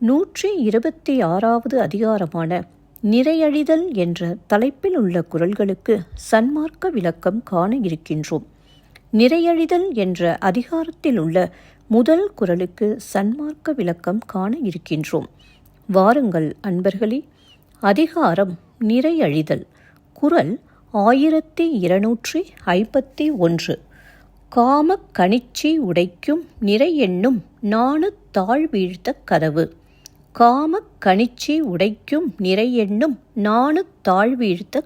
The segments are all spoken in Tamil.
நூற்றி இருபத்தி ஆறாவது அதிகாரமான நிறையழிதல் என்ற தலைப்பில் உள்ள குரல்களுக்கு சன்மார்க்க விளக்கம் காண இருக்கின்றோம். நிறையழிதல் என்ற அதிகாரத்தில் உள்ள முதல் குரலுக்கு சன்மார்க்க விளக்கம் காண இருக்கின்றோம். வாருங்கள் அன்பர்களே அதிகாரம் நிறையழிதல் குரல் ஆயிரத்தி இருநூற்றி ஐம்பத்தி ஒன்று. காமக் கணிச்சி உடைக்கும் நிறை என்னும் நாணு தாழ்வீழ்த்த கதவு காமக் கணிச்சி உடைக்கும் நிறையெண்ணும் என்னும் நாணு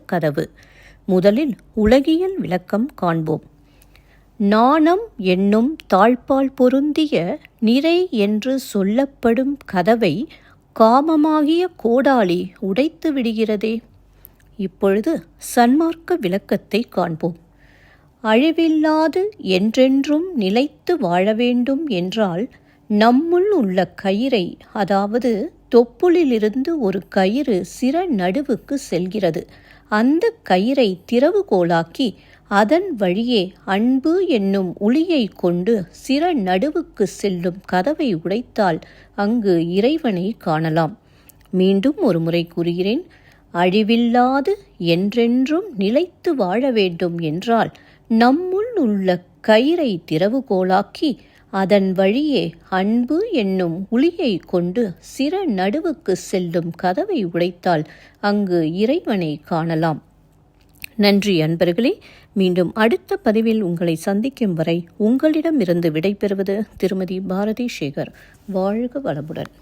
கதவு. முதலில் உலகியல் விளக்கம் காண்போம். நாணம் என்னும் தாழ்பால் பொருந்திய நிறை என்று சொல்லப்படும் கதவை காமமாகிய கோடாலி உடைத்து விடுகிறதே. இப்பொழுது சன்மார்க்க விளக்கத்தை காண்போம். அழிவில்லாது என்றென்றும் நிலைத்து வாழ வேண்டும் என்றால் நம்முள் உள்ள கயிறை அதாவது தொப்புளிலிருந்து ஒரு கயிறு சிற நடுவுக்கு செல்கிறது. அந்த கயிறை திறவுகோலாக்கி அதன் வழியே அன்பு என்னும் ஒளியை கொண்டு சிற நடுவுக்கு செல்லும் கதவை உடைத்தால் அங்கு இறைவனை காணலாம். மீண்டும் ஒரு முறை கூறுகிறேன் அழிவில்லாது என்றென்றும் நிலைத்து வாழ வேண்டும் என்றால் நம்முள் உள்ள கயிறை திறவுகோலாக்கி அதன் வழியே அன்பு என்னும் உளியை கொண்டு சிற நடுவுக்கு செல்லும் கதவை உடைத்தால் அங்கு இறைவனை காணலாம். நன்றி அன்பர்களே. மீண்டும் அடுத்த பதிவில் உங்களை சந்திக்கும் வரை உங்களிடமிருந்து விடைபெறுவது திருமதி பாரதி சேகர் வாழ்க வளமுடன்.